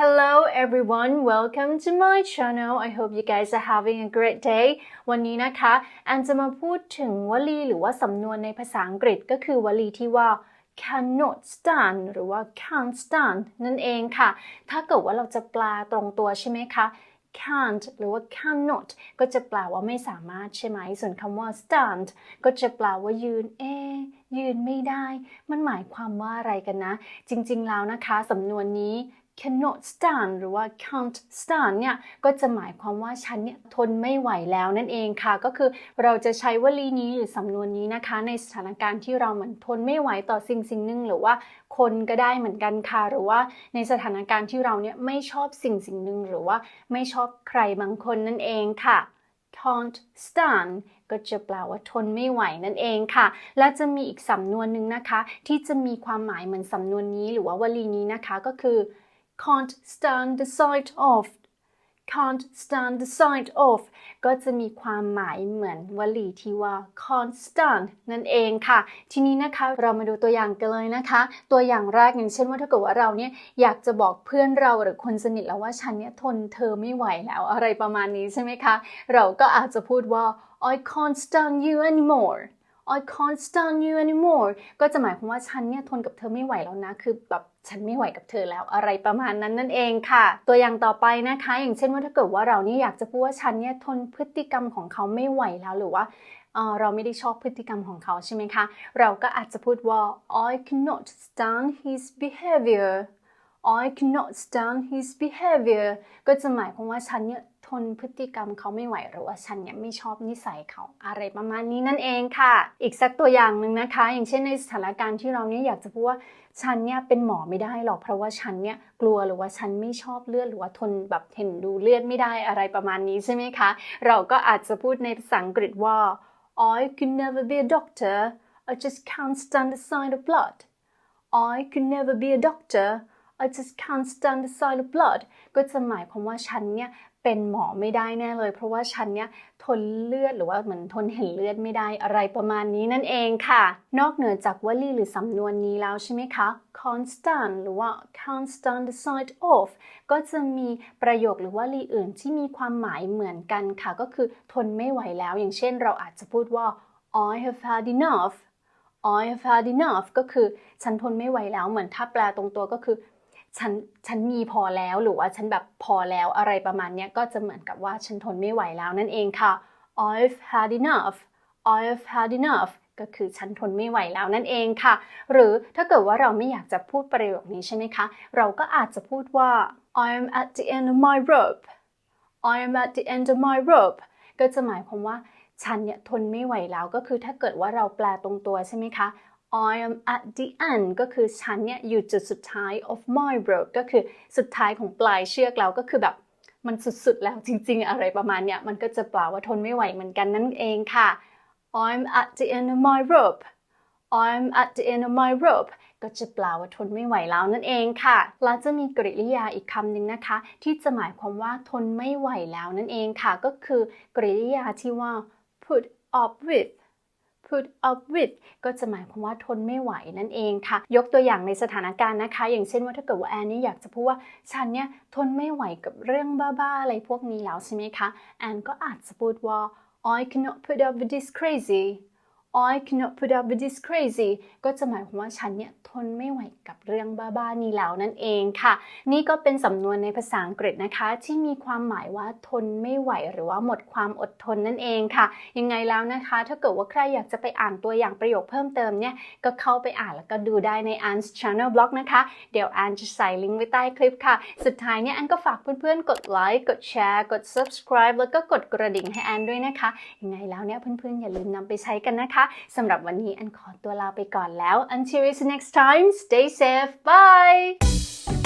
Hello everyone welcome to my channel I hope you guys are having a great day วันนี้นะคะแอนจะมาพูดถึงวลีหรือว่าสำนวนในภาษาอังกฤษก็คือวลีที่ว่า cannot stand หรือว่า can't stand นั่นเองค่ะ ถ้าเกิดว่าเราจะแปลตรงตัวใช่ไหมคะ can't หรือว่า cannot ก็จะแปลว่าไม่สามารถใช่ไหม ส่วนคำว่า stand ก็จะแปลว่ายืน เอ ยืนไม่ได้ มันหมายความว่าอะไรกันนะ จริง ๆ แล้วนะคะสำนวนนี้ cannot stand หรือว่า can't stand เนี่ยก็จะหมายความว่าฉันเนี่ยทนไม่ไหวแล้วนั่นเองค่ะ ก็คือเราจะใช้วลีนี้หรือสำนวนนี้นะคะ ในสถานการณ์ที่เราเหมือนทนไม่ไหวต่อสิ่งสิ่งหนึ่งหรือว่าคนก็ได้เหมือนกันค่ะ หรือว่าในสถานการณ์ที่เราเนี่ยไม่ชอบสิ่งสิ่งหนึ่งหรือว่าไม่ชอบใครบางคนนั่นเองค่ะ can't stand ก็จะแปลว่าทนไม่ไหวนั่นเองค่ะ และจะมีอีกสำนวนหนึ่งนะคะ ที่จะมีความหมายเหมือนสำนวนนี้หรือว่าวลีนี้นะคะก็คือ can't stand the sight of can't stand the sight of ก็จะมีความหมายเหมือนวลีที่ว่า can't stand นั่นเองค่ะ ทีนี้นะคะเรามาดูตัวอย่างกันเลยนะคะ ตัวอย่างแรกอย่างเช่นว่าถ้าเกิดว่าเราเนี่ยอยากจะบอกเพื่อนเราหรือคนสนิทแล้วว่าฉันเนี่ยทนเธอไม่ไหวแล้วอะไรประมาณนี้ใช่ไหมคะ เราก็อาจจะพูดว่า I can't stand you anymore I can't stand you anymore ก็จะหมายความว่าฉันเนี่ยทนกับเธอไม่ไหวแล้วนะ คือแบบฉันไม่ไหวกับเธอแล้วอะไรประมาณนั้นนั่นเองค่ะ ตัวอย่างต่อไปนะคะ อย่างเช่นว่าถ้าเกิดว่าเรานี่อยากจะพูดว่าฉันเนี่ยทนพฤติกรรมของเขาไม่ไหวแล้วหรือว่าเอ่อเราไม่ได้ชอบพฤติกรรมของเขาใช่ไหมคะ เราก็อาจจะพูดว่า I cannot stand his behavior I cannot stand his behavior ก็จะหมายความว่าฉันเนี่ย ทนพฤติกรรมเขาไม่ไหวหรือว่าฉันเนี่ยไม่ชอบนิสัยเขาอะไรประมาณนี้นั่นเองค่ะ อีกสักตัวอย่างหนึ่งนะคะ อย่างเช่นในสถานการณ์ที่เราเนี่ยอยากจะพูดว่าฉันเนี่ยเป็นหมอไม่ได้หรอกเพราะว่าฉันเนี่ยกลัวหรือว่าฉันไม่ชอบเลือดหรือว่าทนแบบเห็นดูเลือดไม่ได้อะไรประมาณนี้ใช่ไหมคะ เราก็อาจจะพูดในภาษาอังกฤษว่า I could never be a doctor I just can't stand the sight of blood I could never be a doctor I just can't stand the sight of blood ก็จะหมายความว่าฉันเนี่ยเป็นหมอไม่ได้แน่เลย เพราะว่าฉันเนี่ยทนเลือดหรือว่าเหมือนทนเห็นเลือดไม่ได้อะไรประมาณนี้นั่นเองค่ะ นอกเหนือจากวลีหรือสำนวนนี้แล้วใช่ไหมคะ constant หรือว่า can't stand the sight of ก็จะมีประโยคหรือวลีอื่นที่มีความหมายเหมือนกันค่ะ ก็คือทนไม่ไหวแล้ว อย่างเช่นเราอาจจะพูดว่า I have had enough I have had enough ก็คือฉันทนไม่ไหวแล้วเหมือนถ้าแปลตรงตัวก็คือ ฉันฉันมีพอแล้วหรือว่าฉันแบบพอแล้วอะไรประมาณนี้ก็จะเหมือนกับว่าฉันทนไม่ไหวแล้วนั่นเองค่ะ I've had enough I've had enough ก็คือฉันทนไม่ไหวแล้วนั่นเองค่ะ หรือถ้าเกิดว่าเราไม่อยากจะพูดประโยคนี้ใช่ไหมคะ เราก็อาจจะพูดว่า I'm at the end of my rope I'm at the end of my rope ก็จะหมายความว่าฉันเนี่ยทนไม่ไหวแล้วก็คือถ้าเกิดว่าเราแปลตรงตัวใช่ไหมคะ I am at the end ก็คือฉันเนี่ยอยู่จุดสุดท้าย of my rope ก็คือสุดท้ายของปลายเชือกแล้วก็คือแบบมันสุดๆแล้วจริงๆ อะไรประมาณเนี้ยมันก็จะแปลว่าทนไม่ไหวเหมือนกันนั่นเองค่ะ I'm at the end of my rope I'm at the end of my rope ก็จะแปลว่าทนไม่ไหวแล้วนั่นเองค่ะ แล้วจะมีกริยาอีกคำหนึ่งนะคะ ที่จะหมายความว่าทนไม่ไหวแล้วนั่นเองค่ะ ก็คือกริยาที่ว่า put up with put up with ก็จะหมายความว่าทนไม่ไหวนั่นเองค่ะ ยกตัวอย่างในสถานการณ์นะคะ อย่างเช่นว่าถ้าเกิดว่าแอนนี่อยากจะพูดว่าฉันเนี่ยทนไม่ไหวกับเรื่องบ้าๆอะไรพวกนี้แล้วใช่ไหมคะ แอนก็อาจจะพูดว่า I cannot put up with this crazy I cannot put up with this crazy ก็จะหมายความว่าฉันเนี่ยทนไม่ไหวกับเรื่องบ้าๆนี้แล้วนั่นเองค่ะ นี่ก็เป็นสำนวนในภาษาอังกฤษนะคะ ที่มีความหมายว่าทนไม่ไหวหรือว่าหมดความอดทนนั่นเองค่ะ ยังไงแล้วนะคะ ถ้าเกิดว่าใครอยากจะไปอ่านตัวอย่างประโยคเพิ่มเติมเนี่ย ก็เข้าไปอ่านแล้วก็ดูได้ใน Anne's Channel Blog นะคะ เดี๋ยวอันจะใส่ลิงก์ไว้ใต้คลิปค่ะ สุดท้ายเนี่ยอันก็ฝากเพื่อนๆ กดไลค์กดแชร์กด subscribe แล้วก็กดกระดิ่งให้อันด้วยนะคะยังไงแล้วเนี่ยเพื่อนๆอย่าลืมนำไปใช้กันนะคะสำหรับวันนี้อันขอตัวลาไปก่อนแล้ว until next time stay safe bye